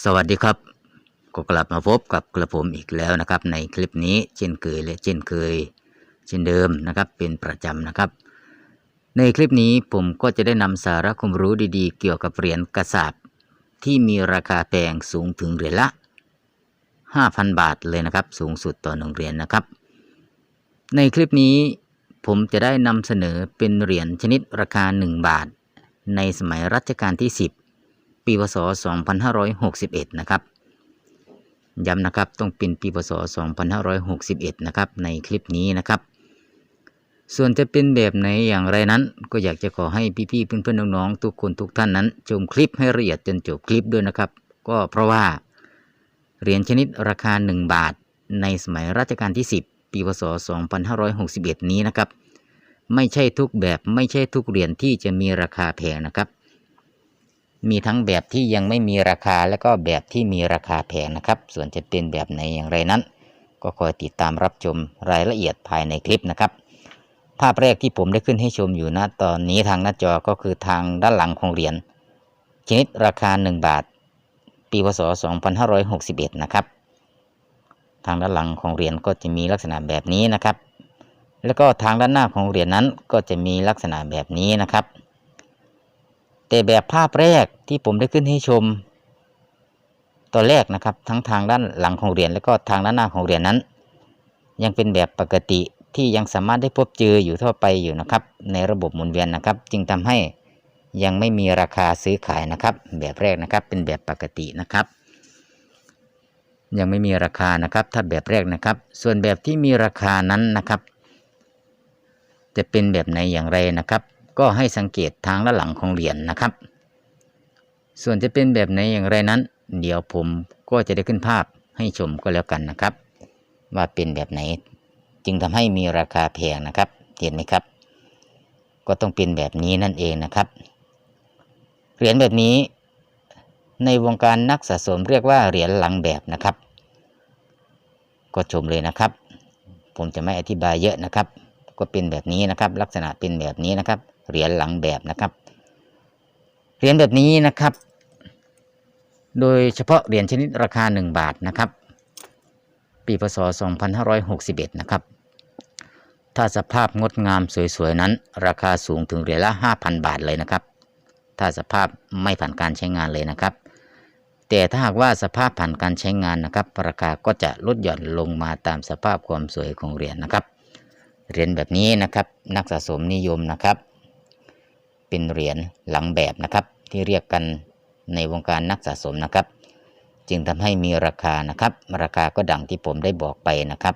สวัสดีครับ ก็กลับมาพบกับกระผมอีกแล้วนะครับ ในคลิปนี้เช่นเคยและเช่นเคย เช่นเดิมนะครับ เป็นประจำนะครับ ในคลิปนี้ผมก็จะได้นำสาระความรู้ดีๆ เกี่ยวกับเหรียญกระสาบที่มีราคาแพงสูงถึงเหรียญละ 5,000 บาทเลยนะครับ สูงสุดต่อหนึ่งเหรียญนะครับ ในคลิปนี้ผมจะได้นำเสนอเป็นเหรียญชนิดราคา 1 บาท ในสมัยรัชกาลที่ 10 ปีพศ 2561 นะครับ ย้ำนะครับต้องเป็นปีพศ 2561 นะครับในคลิปนี้นะครับ ส่วนจะเป็นแบบไหนอย่างไรนั้น ก็อยากจะขอให้พี่ๆเพื่อนๆน้องๆทุกคนทุกท่านนั้นชมคลิปให้ละเอียดจนจบคลิปด้วยนะครับ ก็เพราะว่าเหรียญชนิดราคา 1 บาท ในสมัยรัชกาลที่ 10 ปีพศ 2561 นี้นะครับ ไม่ใช่ทุกแบบไม่ใช่ทุกเหรียญที่จะมีราคาแพงนะครับ มีทั้งแบบที่ยังไม่มีราคาและก็แบบที่มีราคาแพงนะครับ ส่วนจะเป็นแบบไหนอย่างไรนั้น ก็คอยติดตามรับชมรายละเอียดภายในคลิปนะครับ ภาพแรกที่ผมได้ขึ้นให้ชมอยู่นะตอนนี้ทางหน้าจอก็คือทางด้านหลังของเหรียญชนิดราคา 1 บาท ปีพศ 2561 นะครับ ทางด้านหลังของเหรียญก็จะมีลักษณะแบบนี้นะครับ แล้วก็ทางด้านหน้าของเหรียญนั้นก็จะมีลักษณะแบบนี้นะครับ แต่แบบภาพแรกที่ผมได้ขึ้นให้ชม ตอนแรกนะครับ ทั้งทางด้านหลังของเหรียญแล้วก็ทางด้านหน้าของเหรียญนั้น ยังเป็นแบบปกติที่ยังสามารถได้พบเจออยู่ทั่วไปอยู่นะครับ ในระบบหมุนเวียนนะครับ จึงทำให้ยังไม่มีราคาซื้อขายนะครับ แบบแรกนะครับเป็นแบบปกตินะครับ ยังไม่มีราคานะครับ ถ้าแบบแรกนะครับ ส่วนแบบที่มีราคานั้นนะครับ จะเป็นแบบไหนอย่างไรนะครับ ก็ให้สังเกตทางด้านหลังของเหรียญนะครับ ส่วนจะเป็นแบบไหนอย่างไรนั้น เดี๋ยวผมก็จะได้ขึ้นภาพให้ชมก็แล้วกันนะครับ ว่าเป็นแบบไหน จึงทำให้มีราคาแพงนะครับ เห็นไหมครับ ก็ต้องเป็นแบบนี้นั่นเองนะครับ เหรียญแบบนี้ ในวงการนักสะสมเรียกว่าเหรียญหลังแบบนะครับ ก็ชมเลยนะครับ ผมจะไม่อธิบายเยอะนะครับ ก็เป็นแบบนี้นะครับ ลักษณะเป็นแบบนี้นะครับ เหรียญหลังแบบนะครับ เหรียญแบบนี้นะครับ โดยเฉพาะเหรียญชนิดราคา 1 บาทนะครับ ปีพศ 2561 นะครับ ถ้าสภาพงดงามสวยๆ นั้น ราคาสูงถึงเหรียญละ 5,000 บาทเลยนะครับ ถ้าสภาพไม่ผ่านการใช้งานเลยนะครับ แต่ถ้าหากว่าสภาพผ่านการใช้งานนะครับ ราคาก็จะลดหย่อนลงมาตามสภาพความสวยของเหรียญนะครับเหรียญแบบนี้นะครับนักสะสมนิยมนะครับ เป็นเหรียญหลังแบบนะครับ ที่เรียกกันในวงการนักสะสมนะครับ จึงทำให้มีราคานะครับ ราคาก็ดังที่ผมได้บอกไปนะครับ